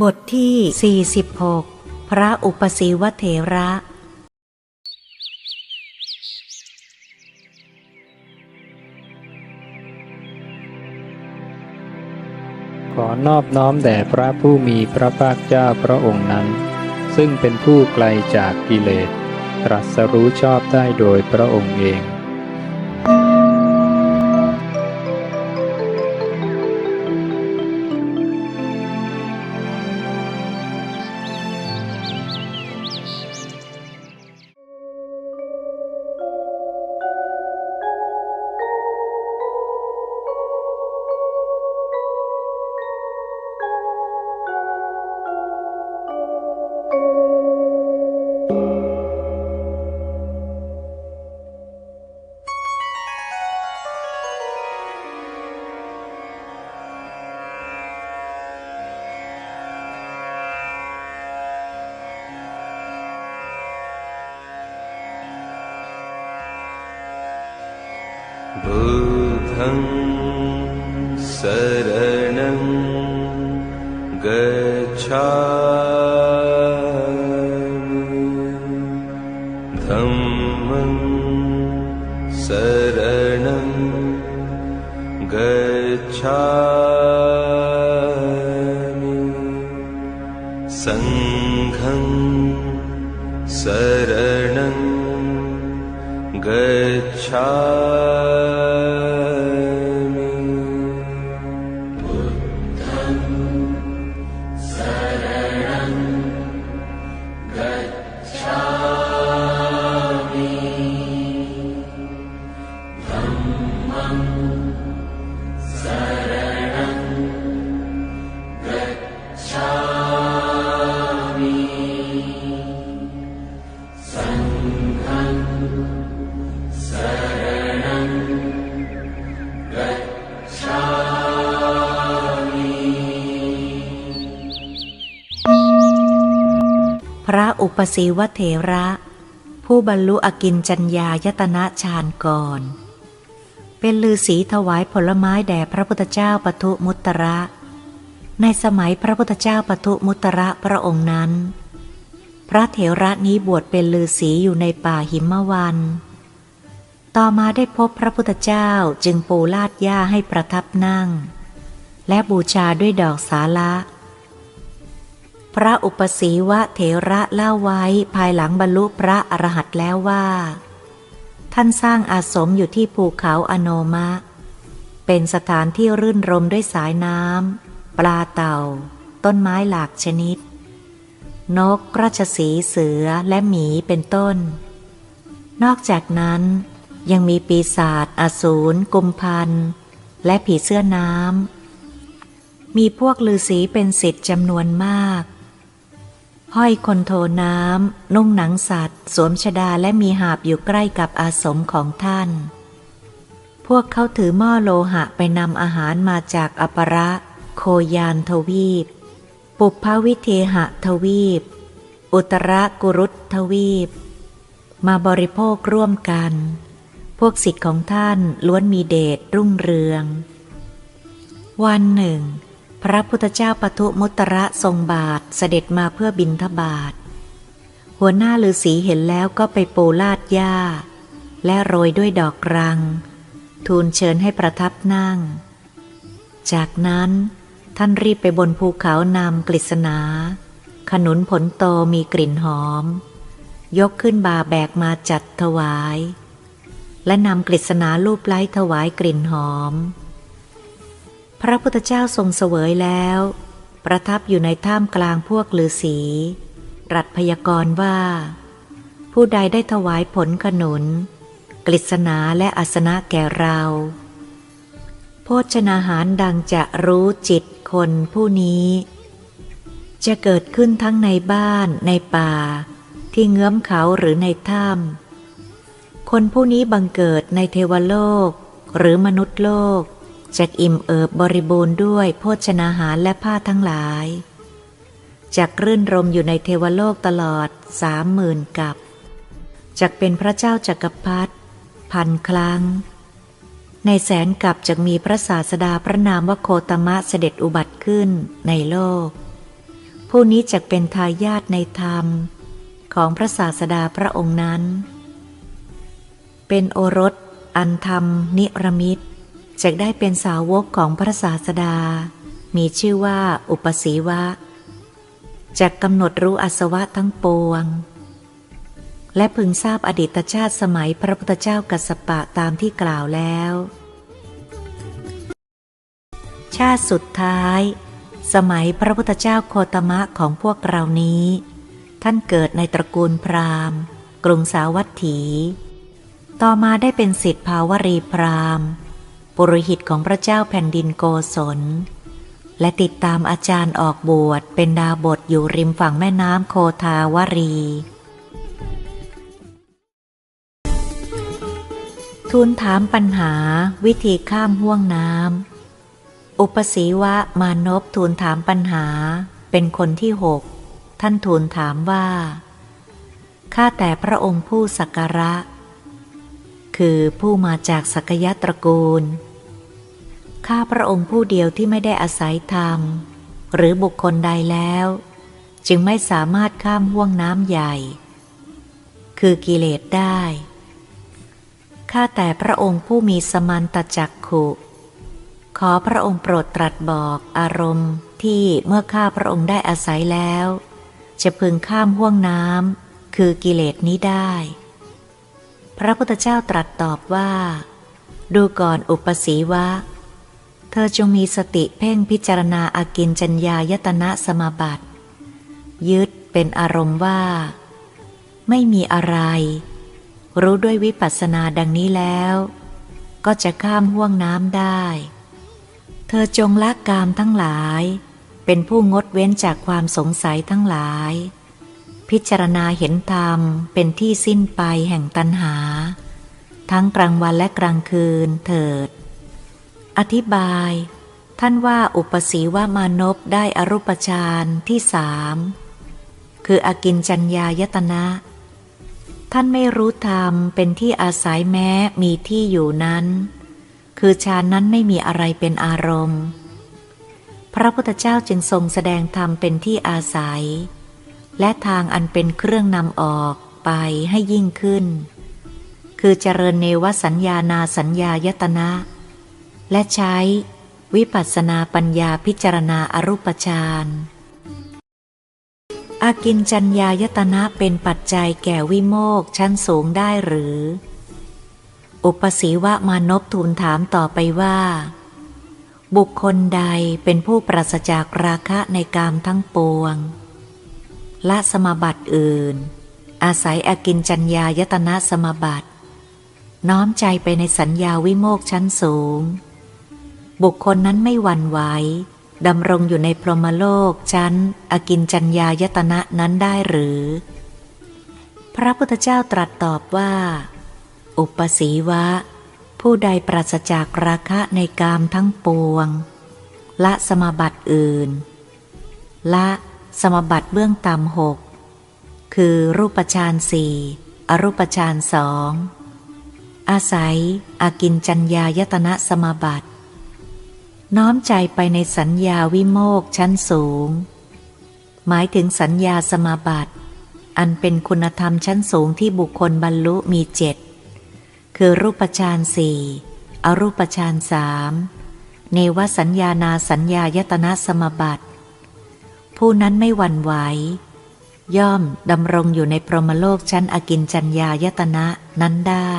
บทที่ 46 พระอุปสีวเถระ ขอนอบน้อมแด่พระผู้มีพระภาคเจ้าพระองค์นั้น ซึ่งเป็นผู้ไกลจากกิเลส ตรัสรู้ชอบได้โดยพระองค์เอง शरणं गच्छामि। धम्मं शरणं गच्छामि। सङ्घं शरणं गच्छामि ปสีวเถระ ผู้บรรลุอกินจัญญายตนะฌานก่อน เป็นลือสีถวายผลไม้แด่พระพุทธเจ้าปทุมุตระ ในสมัยพระพุทธเจ้าปทุมุตระพระองค์นั้น พระเถระนี้บวชเป็นลือสีอยู่ในป่าหิมวัน ต่อมาได้พบพระพุทธเจ้าจึงปูลาดหญ้าให้ประทับนั่ง และบูชาด้วยดอกสาละ พระอุปสีวะเถระเล่าไว้ภายหลังบรรลุพระอรหันต์แล้วว่า ท่านสร้างอาสมอยู่ที่ภูเขาอโนมะ เป็นสถานที่รื่นรมด้วยสายน้ำปลาเต่า ต้นไม้หลากชนิด นกราชสีเสือและหมีเป็นต้น นอกจากนั้นยังมีปีศาจอสูรกุมพันและผีเสื้อน้ำมีพวกฤาษีเป็นสิทธิ์จำนวนมาก ห้อยคนโทน้ำ นุ่งหนังสัตว์ สวมชดาและมีหาบอยู่ใกล้กับอาสมของท่าน พวกเขาถือหม้อโลหะไปนำอาหารมาจากอประ โคยานทวีป ปุพพวิเทหะทวีป อุตรกุรุตทวีป มาบริโภคร่วมกัน พวกสิทธิ์ของท่านล้วนมีเดชรุ่งเรือง วันหนึ่ง พระพุทธเจ้าปทุมุตระทรงบาทเสด็จมาเพื่อบินทบาท หัวหน้าฤาษีเห็นแล้วก็ไปปูลาดหญ้า และโรยด้วยดอกรัง ทูลเชิญให้ประทับนั่ง จากนั้นท่านรีบไปบนภูเขานำกฤษณา ขนุนผลโตมีกลิ่นหอม ยกขึ้นบาแบกมาจัดถวาย และนำกฤษณาลูบไล้ถวายกลิ่นหอม พระพุทธเจ้าทรงเสวยแล้ว ประทับอยู่ในท่ามกลางพวกฤาษีรัสพยากรณ์ว่า ผู้ใดได้ถวายผลขนุน กฤษณาและอาสนะแก่เรา โภชนาหารดังจะรู้จิตคนผู้นี้ จะเกิดขึ้นทั้งในบ้านในป่า ที่เงื้อมเขาหรือในถ้ำคนผู้นี้บังเกิดในเทวโลกหรือมนุษย์โลก จากอิ่มเอิบบริบูรณ์ด้วยโภชนาหารและผ้าทั้งหลายจากรื่นรมอยู่ในเทวโลกตลอดสามหมื่นกับจากเป็นพระเจ้าจักรพรรดิพันครั้ง ในแสนกับจะมีพระศาสดาพระนามว่าโคตมะเสด็จอุบัติขึ้นในโลก ผู้นี้จะเป็นทายาทในธรรมของพระศาสดาพระองค์นั้น เป็นโอรสอันธรรมนิรมิต จะได้เป็นสาวกของพระศาสดา มีชื่อว่าอุปสีวะจะกำหนดรู้อสวะทั้งปวง และพึงทราบอดีตชาติสมัยพระพุทธเจ้ากัสสปะตามที่กล่าวแล้ว ชาติสุดท้าย สมัยพระพุทธเจ้าโคตมะของพวกเรานี้ ท่านเกิดในตระกูลพราหมณ์ กรุงสาวัตถี ต่อมาได้เป็นสิทธิภาวรีพราหมณ์ ปุโรหิตของพระเจ้าแผ่นดินโกศล และติดตามอาจารย์ออกบวชเป็นดาบทอยู่ริมฝั่งแม่น้ำโคทาวรี ทูลถามปัญหาวิธีข้ามห่วงน้ำ อุปสีวะมานพทูลถามปัญหาเป็นคนที่หก ท่านทูลถามว่า ข้าแต่พระองค์ผู้สักการะ คือผู้มาจากสักยะตระกูล ข้าพระองค์ผู้เดียวที่ไม่ได้อาศัยธรรม หรือบุคคลใดแล้ว จึงไม่สามารถข้ามห่วงน้ำใหญ่ คือกิเลสได้ ข้าแต่พระองค์ผู้มีสมันตจักขุขอพระองค์โปรดตรัสบอกอารมณ์ที่เมื่อข้าพระองค์ได้อาศัยแล้ว จะพึงข้ามห่วงน้ำคือกิเลสนี้ได้ ระพุทธเจ้าตรัสตอบว่า ดูก่อนอุปสีวะ เธอจงมีสติเพ่งพิจารณาอากินจัญญายตนะสมาบัติ ยึดเป็นอารมณ์ว่า ไม่มีอะไร รู้ด้วยวิปัสสนาดังนี้แล้ว ก็จะข้ามห่วงน้ำได้ เธอจงละกามทั้งหลาย เป็นผู้งดเว้นจากความสงสัยทั้งหลาย พิจารณาเห็นธรรมเป็นที่สิ้นไปแห่งตัณหา ทั้งกลางวันและกลางคืนเถิด อธิบาย ท่านว่าอุปสีว่ามานพได้อรูปฌานที่สามคืออากินจัญญายตนะ ท่านไม่รู้ธรรมเป็นที่อาศัยแม้มีที่อยู่นั้น คือฌานนั้นไม่มีอะไรเป็นอารมณ์ พระพุทธเจ้าจึงทรงแสดงธรรมเป็นที่อาศัย และทางอันเป็นเครื่องนำออกไปให้ยิ่งขึ้น คือเจริญเนวสัญญานาสัญญายตนะ และใช้วิปัสสนาปัญญาพิจารณาอรูปฌานอากินจัญญายตนะเป็นปัจจัยแก่วิโมกชั้นสูงได้หรือ อุปสีวะมานพทูลถามต่อไปว่า บุคคลใดเป็นผู้ปราศจากราคะในกามทั้งปวง ละสมบัติอื่น อาศัยอากินจัญญายตนะสมบัติ น้อมใจไปในสัญญาวิโมกชั้นสูง บุคคลนั้นไม่หวั่นไหวดำรงอยู่ในพรหมโลกชั้นอากินจัญญายตนะนั้นได้หรือ พระพุทธเจ้าตรัสตอบว่า อุปสีวะ ผู้ใดปราศจากราคะในกามทั้งปวง ละสมบัติอื่น ละ สมบัติเบื้องต่ำหกคือรูปฌานสี่อรูปฌานสองอาศัยอากินจัญญายตนะสมบัติ น้อมใจไปในสัญญาวิโมกชั้นสูง หมายถึงสัญญาสมาบัติ อันเป็นคุณธรรมชั้นสูงที่บุคคลบรรลุมีเจ็ดคือรูปฌานสี่อรูปฌานสามเนวสัญญานาสัญญายตนะสมบัติ ผู้นั้นไม่หวั่นไหว ย่อมดำรงอยู่ในพรหมโลกชั้นอากินจัญญายตนะนั้นได้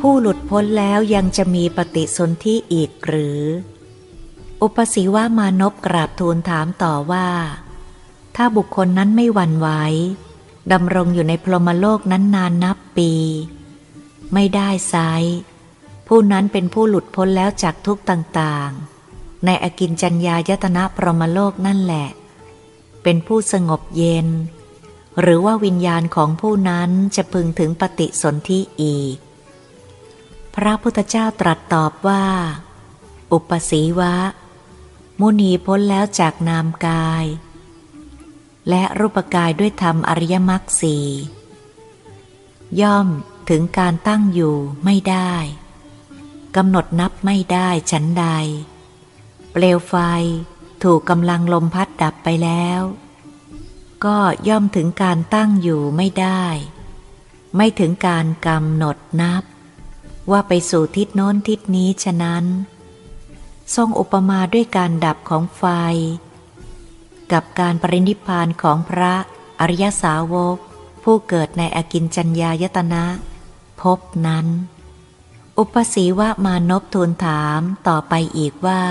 ผู้หลุดพ้นแล้วยังจะมีปฏิสนธิอีกหรือ อุปสีวามานพกราบทูลถามต่อว่า ถ้าบุคคลนั้นไม่หวั่นไหวดำรงอยู่ในพรหมโลกนั้นนานนับปี ไม่ได้ไซผู้นั้นเป็นผู้หลุดพ้นแล้วจากทุกต่างๆ ในอกินจัญญายตนะพรหมโลกนั่นแหละ เป็นผู้สงบเย็น หรือว่าวิญญาณของผู้นั้นจะพึงถึงปฏิสนธิอีก พระพุทธเจ้าตรัสตอบว่า อุปสีวะ มุนีพ้นแล้วจากนามกาย และรูปกายด้วยธรรมอริยมรรคสีย่อมถึงการตั้งอยู่ไม่ได้กำหนดนับไม่ได้ฉันใด เปลวไฟถูกกำลังลมพัดดับไปแล้ว ก็ย่อมถึงการตั้งอยู่ไม่ได้ ไม่ถึงการกำหนดนับ ว่าไปสู่ทิศโน้นทิศนี้ฉะนั้น ทรงอุปมาด้วยการดับของไฟ กับการปรินิพานของพระอริยสาวก ผู้เกิดในอกินจัญญายตนะพบนั้น อุปสีวามานพทูลถามต่อไปอีกว่า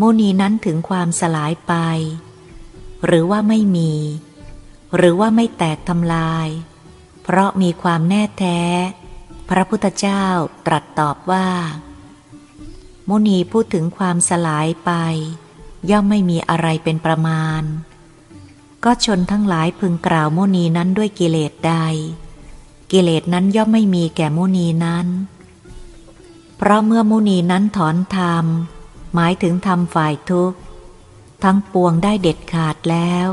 มุนีนั้นถึงความสลายไป หรือว่าไม่มี หรือว่าไม่แตกทำลาย เพราะมีความแน่แท้ พระพุทธเจ้าตรัสตอบว่า มุนีพูดถึงความสลายไป ย่อมไม่มีอะไรเป็นประมาณ ก็ชนทั้งหลายพึงกล่าวมุนีนั้นด้วยกิเลสใด กิเลสนั้นย่อมไม่มีแก่มุนีนั้น เพราะเมื่อมุนีนั้นถอนธรรม หมายถึงธรรมฝ่ายทุกข์ ทั้งปวงได้เด็ดขาดแล้ว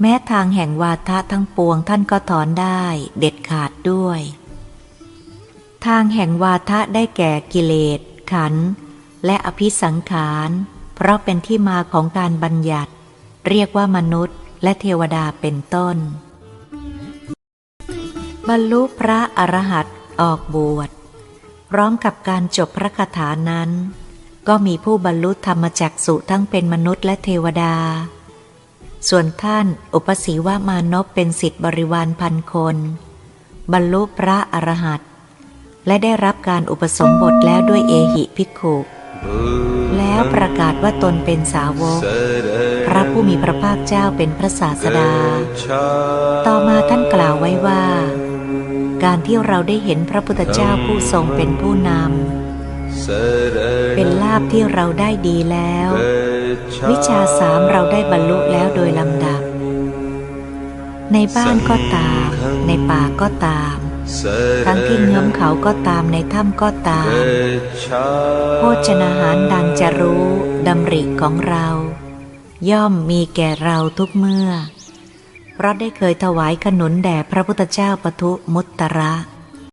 แม้ทางแห่งวาทะทั้งปวงท่านก็ถอนได้เด็ดขาดด้วย ทางแห่งวาทะได้แก่กิเลส ขันธ์และอภิสังขาร เพราะเป็นที่มาของการบัญญัติ เรียกว่ามนุษย์และเทวดาเป็นต้น บรรลุพระอรหันต์ออกบวชพร้อมกับการจบพระคาถานั้น ก็มีผู้บรรลุธรรมจักสุทั้งเป็นมนุษย์และเทวดา ส่วนท่านอุปสีวามานพเป็นสิทธิบริวารพันคน บรรลุพระอรหันต์และได้รับการอุปสมบทแล้วด้วยเอหิภิกขุแล้วประกาศว่าตนเป็นสาวก พระผู้มีพระภาคเจ้าเป็นพระศาสดา ต่อมาท่านกล่าวไว้ว่า การที่เราได้เห็นพระพุทธเจ้าผู้ทรงเป็นผู้นำ เป็นลาภที่เราได้ดีแล้ว วิชาสามเราได้บรรลุแล้วโดยลำดับ ในบ้านก็ตาม ในป่าก็ตาม ทั้งที่เงื้อมเขาก็ตามในถ้ำก็ตาม โภชนาหารดังจะรู้ดำริของเรา ย่อมมีแก่เราทุกเมื่อ เพราะได้เคยถวายขนุนแด่พระพุทธเจ้าปทุมุตตระ